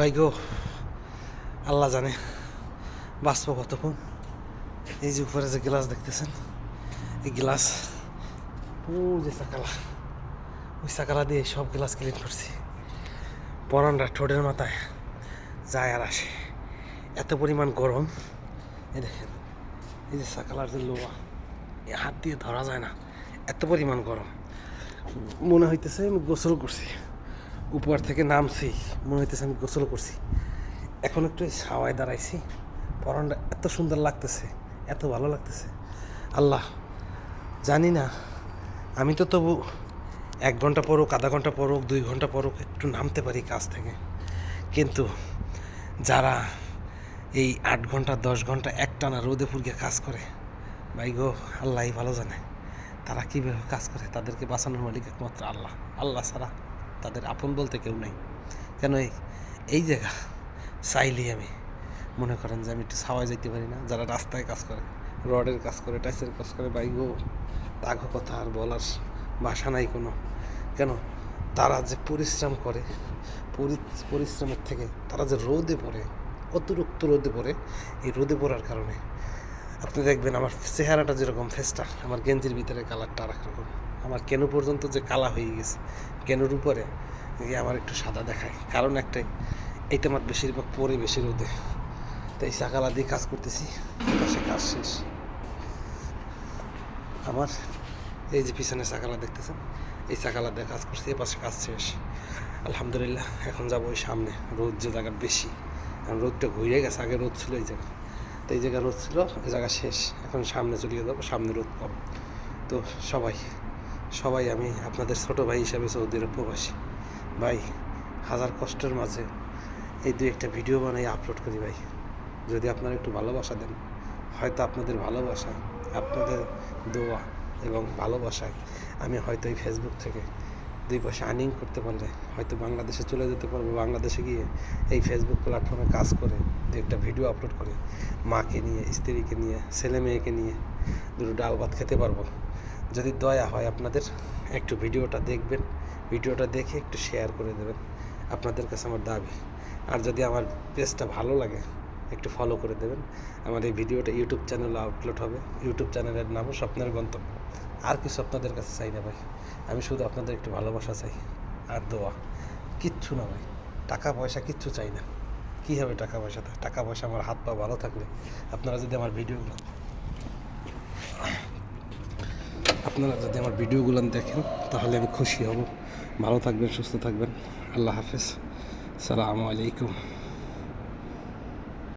ভাই গো, আল্লাহ জানে বাঁচব কতক্ষণ। এই যে উপরে যে গ্লাস দেখতেছেন, এই গ্লাস ও যে চাকালা, ওই চাকালা দিয়ে সব গ্লাস ক্লিন করছি। পরানরা ঠোঁটের মাথায় যায় আর আসে। এত পরিমাণ গরম, এই দেখেন, এই যে সাকালার যে লোয়া এ হাত দিয়ে ধরা যায় না, এত পরিমাণ গরম। মনে হইতেছে আমি গোসল করছি। উপর থেকে নামছি, মনে হইতেছে আমি গোসল করছি। এখন একটু এই ছাওয়ায় দাঁড়াইছি, পরনটা এত সুন্দর লাগতেছে, এত ভালো লাগতেছে। আল্লাহ, জানি না, আমি তো তবু এক ঘণ্টা পরুক আধা ঘণ্টা পরুক দুই ঘণ্টা পরুক একটু নামতে পারি কাজ থেকে। কিন্তু যারা এই আট ঘণ্টা, দশ ঘণ্টা একটানা রোদে পুরগে কাজ করে, ভাই গো, আল্লাহই ভালো জানে, তারা কীভাবে কাজ করে, তাদেরকে বাঁচানোর মালিক একমাত্র আল্লাহ। আল্লাহ ছাড়া তাদের আপন বলতে কেউ নেই। কেন এই জায়গা, চাইলেই আমি মনে করেন যে আমি একটু ছাওয়ায় যেতে পারি না। যারা রাস্তায় কাজ করে, রডের কাজ করে টাইসের কাজ করে বাইগো তাগো কথা আর বলার ভাষা নাই কোনো। কেন? তারা যে পরিশ্রম করে পরিশ্রমের থেকে, তারা যে রোদে পড়ে, অতিরিক্ত রোদে পড়ে, এই রোদে পড়ার কারণে, আপনি দেখবেন আমার চেহারাটা যেরকম ফেসটা আমার গেঞ্জির ভিতরে কালারটা আর রকম আমার কেন পর্যন্ত যে কালা হয়ে গেছে, কেনুর উপরে আমার একটু সাদা দেখায়। কারণ একটাই, এইটা আমার বেশিরভাগ পরে বেশি রোদে। তাই চাকালা দিয়ে কাজ করতেছি পাশে কাজ শেষ। আমার এই যে পিছনে চাকালা দেখতেছেন, এই চাকালা দিয়ে কাজ করছি, এ পাশে কাজ শেষ। আলহামদুলিল্লাহ, এখন যাব ওই সামনে, রোদ যে জায়গার বেশি। এখন রোদটা ঘুরে গেছে, আগে রোদ ছিল এই জায়গায়। তো এই জায়গায় রোদ ছিল এই জায়গা শেষ। এখন সামনে চলিয়ে যাব, সামনে রোদ কম। তো সবাই সবাই আমি আপনাদের ছোট ভাই হিসাবে সৌদির প্রবাসী ভাই, হাজার কষ্টের মাঝে এই দু একটা ভিডিও বানাই আপলোড করি ভাই। যদি আপনারা একটু ভালোবাসা দেন, হয়তো আপনাদের ভালোবাসা আপনাদের দোয়া এবং ভালোবাসায় আমি হয়তো এই ফেসবুক থেকে দুই পয়সা আর্নিং করতে পারলে, হয়তো বাংলাদেশে চলে যেতে পারব, বাংলাদেশে গিয়ে এই ফেসবুক প্ল্যাটফর্মে কাজ করে, দু একটা ভিডিও আপলোড করে, মাকে নিয়ে, স্ত্রীকে নিয়ে, ছেলে মেয়েকে নিয়ে দুটো ডাল ভাত খেতে পারব। যদি দয়া হয় আপনাদের, একটু ভিডিওটা দেখবেন ভিডিওটা দেখে একটু শেয়ার করে দেবেন, আপনাদের কাছে আমার দাবি। আর যদি আমার পেজটা ভালো লাগে একটু ফলো করে দেবেন। আমার এই ভিডিওটা ইউটিউব চ্যানেলে আপলোড হবে। ইউটিউব চ্যানেলের নামও স্বপ্নের গন্তব্য। আর কিছু আপনাদের কাছে চাই না ভাই। আমি শুধু আপনাদের একটু ভালোবাসা চাই আর দোয়া। কিচ্ছু না ভাই। টাকা পয়সা কিচ্ছু চাই না। কী হবে টাকা পয়সাতে টাকা পয়সা আমার হাত পা ভালো থাকলে। আপনারা যদি আমার ভিডিওগুলো আপনারা যদি আমার ভিডিওগুলো দেখেন, তাহলে আমি খুশি হব। ভালো থাকবেন, সুস্থ থাকবেন। আল্লাহ হাফেজ। সালামু আলাইকুম।